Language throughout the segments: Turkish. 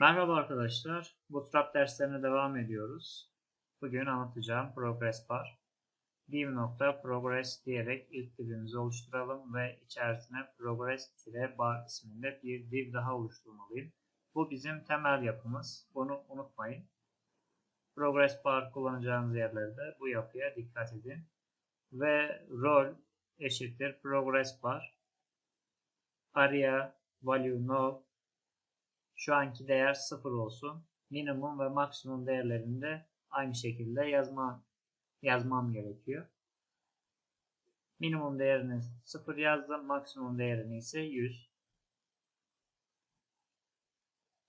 Merhaba arkadaşlar. Bootstrap derslerine devam ediyoruz. Bugün anlatacağım Progress Bar. div.progress diyerek ilk divimizi oluşturalım ve içerisine progress-bar isminde bir div daha oluşturmalıyım. Bu bizim temel yapımız. Bunu unutmayın. Progress Bar kullanacağınız yerlerde bu yapıya dikkat edin. Ve rol eşittir Progress Bar. Area value no şu anki değer 0 olsun. Minimum ve maksimum değerlerini de aynı şekilde yazma, yazmam gerekiyor. Minimum değerini 0 yazdım. Maksimum değerini ise 100.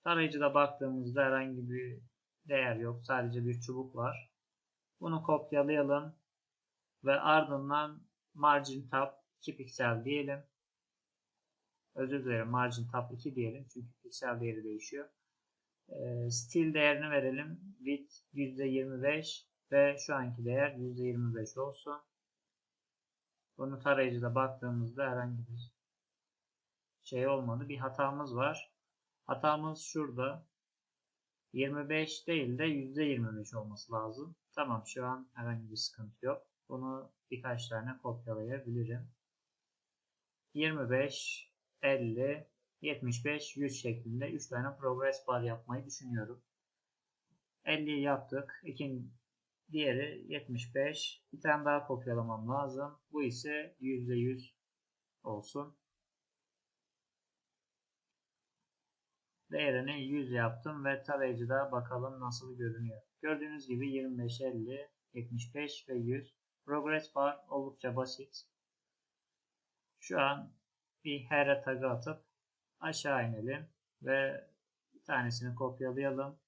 Tarayıcıda baktığımızda herhangi bir değer yok. Sadece bir çubuk var. Bunu kopyalayalım. Ve ardından margin tab 2 piksel diyelim. Özür dilerim margin tab 2 diyelim. Çünkü piksel değeri değişiyor. E, stil değerini verelim. Width %25 ve şu anki değer %25 olsun. Bunu tarayıcıda baktığımızda herhangi bir şey olmadı. Bir hatamız var. Hatamız şurada. 25 değil de %25 olması lazım. Tamam şu an herhangi bir sıkıntı yok. Bunu birkaç tane kopyalayabilirim. 25 50, 75, 100 şeklinde 3 tane progress bar yapmayı düşünüyorum. 50'yi yaptık. İkin, diğeri 75. Bir tane daha kopyalamam lazım. Bu ise %100 olsun. Değerini 100 yaptım ve tarayıcıda bakalım nasıl görünüyor. Gördüğünüz gibi 25, 50, 75 ve 100. Progress bar oldukça basit. Şu an bir here tagı atıp aşağı inelim ve bir tanesini kopyalayalım.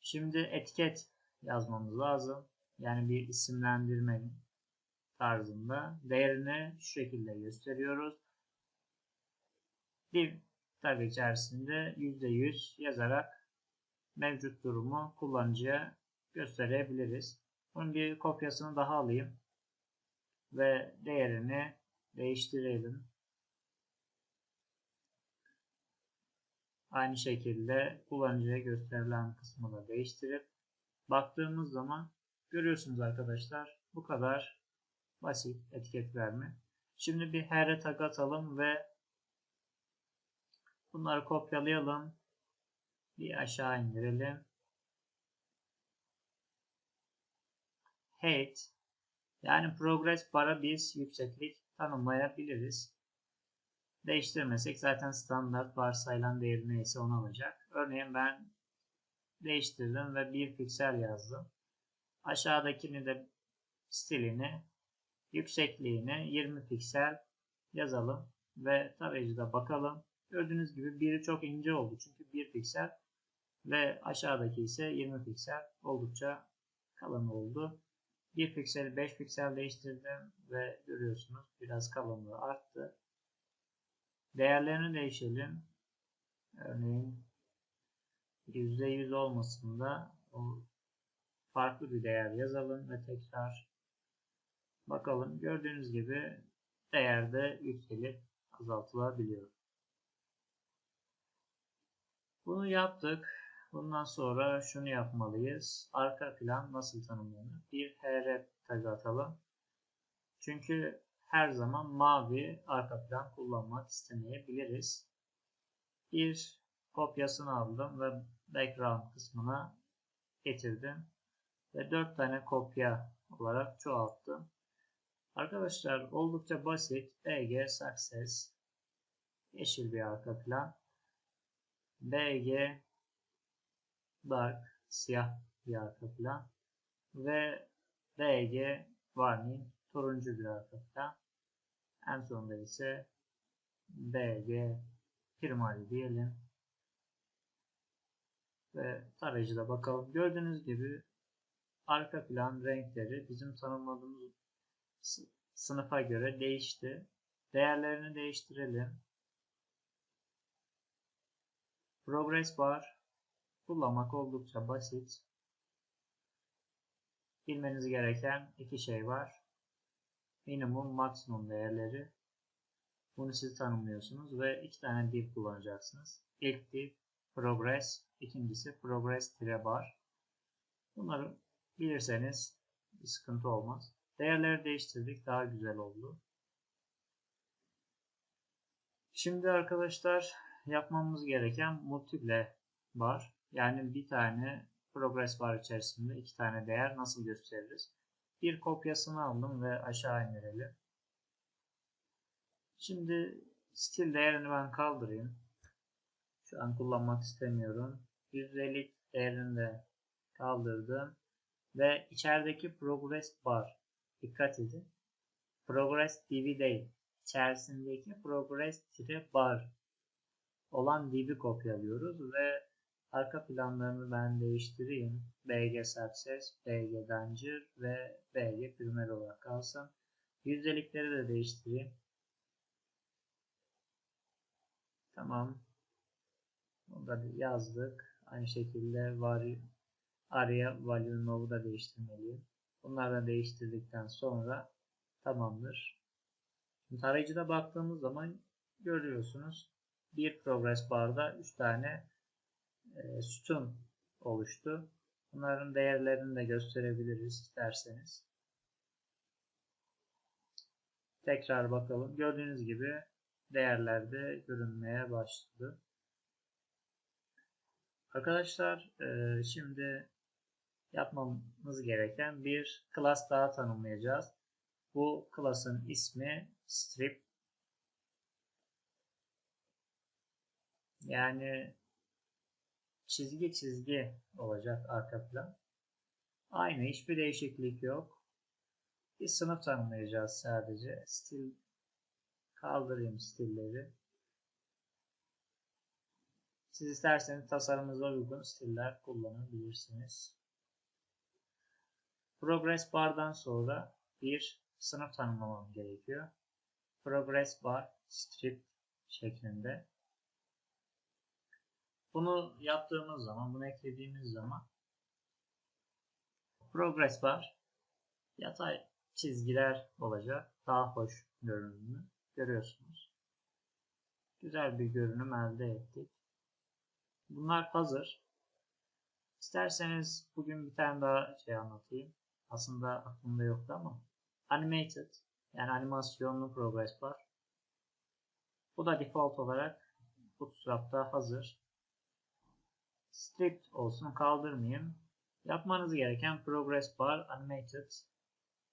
Şimdi etiket yazmamız lazım. Yani bir isimlendirme tarzında. Değerini şu şekilde gösteriyoruz. Div tag içerisinde %100 yazarak mevcut durumu kullanıcıya gösterebiliriz. Bunun bir kopyasını daha alayım ve değerini değiştirelim. Aynı şekilde kullanıcıya gösterilen kısmı da değiştirip baktığımız zaman görüyorsunuz arkadaşlar bu kadar basit etiket verme. Şimdi bir here tag atalım ve bunları kopyalayalım. Bir aşağı indirelim. Height yani progress bara biz yükseklik tanımlayabiliriz. Değiştirmesek zaten standart varsayılan değeri neyse onu alacak. Örneğin ben değiştirdim ve bir piksel yazdım. Aşağıdakini de stilini, yüksekliğini 20 piksel yazalım ve tarayıcıda bakalım. Gördüğünüz gibi biri çok ince oldu çünkü 1 piksel ve aşağıdaki ise 20 piksel oldukça kalın oldu. 1 piksel 5 piksel değiştirdim ve görüyorsunuz biraz kalınlığı arttı. Değerlerini değişelim. Örneğin %100 olmasında o farklı bir değer yazalım ve tekrar bakalım. Gördüğünüz gibi değerde yükselip azaltılabiliyor. Bunu yaptık. Bundan sonra şunu yapmalıyız. Arka plan nasıl tanımlanır? Bir hr tag atalım. Çünkü her zaman mavi arka plan kullanmak istemeyebiliriz. Bir kopyasını aldım ve background kısmına getirdim. Ve 4 tane kopya olarak çoğalttım. Arkadaşlar oldukça basit. BG Success yeşil bir arka plan. BG dark siyah bir arka plan ve BG warning turuncu bir arka plan. En sonunda ise BG primary diyelim. Ve tarayıcıda bakalım. Gördüğünüz gibi arka plan renkleri bizim tanımladığımız sınıfa göre değişti. Değerlerini değiştirelim. Progress bar Kullanmak oldukça basit. Bilmeniz gereken iki şey var. Minimum maksimum değerleri Bunu siz tanımlıyorsunuz ve iki tane div kullanacaksınız. İlk div progress, ikincisi progress bar. Bunları bilirseniz bir sıkıntı olmaz. Değerleri değiştirdik. Daha güzel oldu. Şimdi arkadaşlar yapmamız gereken multiple bar. Yani bir tane progress bar içerisinde iki tane değer nasıl gösteririz? Bir kopyasını aldım ve aşağı indirelim. Şimdi stil değerini ben kaldırayım. Şu an kullanmak istemiyorum. Yüzdelik değerini de kaldırdım. Ve içerideki progress bar. Dikkat edin. Progress divi değil. İçerisindeki progress tire bar olan divi kopyalıyoruz ve arka planlarını ben değiştireyim. BG Success, BG Danger ve BG Primer olarak kalsın. Yüzdelikleri de değiştireyim. Tamam. Bunu da yazdık. Aynı şekilde var araya value nov'u da değiştirmeliyim. Bunları da değiştirdikten sonra tamamdır. Şimdi tarayıcıda baktığımız zaman görüyorsunuz. Bir progress barda 3 tane e, sütun oluştu. Bunların değerlerini de gösterebiliriz isterseniz. Tekrar bakalım. Gördüğünüz gibi değerlerde görünmeye başladı. Arkadaşlar e, şimdi yapmamız gereken bir class daha tanımlayacağız. Bu class'ın ismi strip. Yani çizgi çizgi olacak arka plan. Aynı hiçbir değişiklik yok. Bir sınıf tanımlayacağız sadece. Stil kaldırayım stilleri. Siz isterseniz tasarımınıza uygun stiller kullanabilirsiniz. Progress bar'dan sonra bir sınıf tanımlamam gerekiyor. Progress bar strip şeklinde. Bunu yaptığımız zaman, bunu eklediğimiz zaman progress bar yatay çizgiler olacak. Daha hoş görünümlü. Görüyorsunuz. Güzel bir görünüm elde ettik. Bunlar hazır. İsterseniz bugün bir tane daha şey anlatayım. Aslında aklımda yoktu ama. Animated yani animasyonlu progress bar. Bu da default olarak Bootstrap'ta hazır. Strict olsun kaldırmayayım. Yapmanız gereken progress bar animated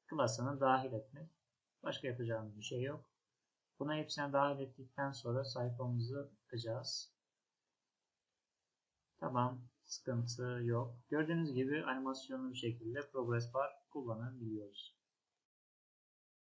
klasını dahil etmek. Başka yapacağımız bir şey yok. Buna hepsine dahil ettikten sonra sayfamızı bakacağız. Tamam. Sıkıntı yok. Gördüğünüz gibi animasyonlu bir şekilde progress bar kullanabiliyoruz.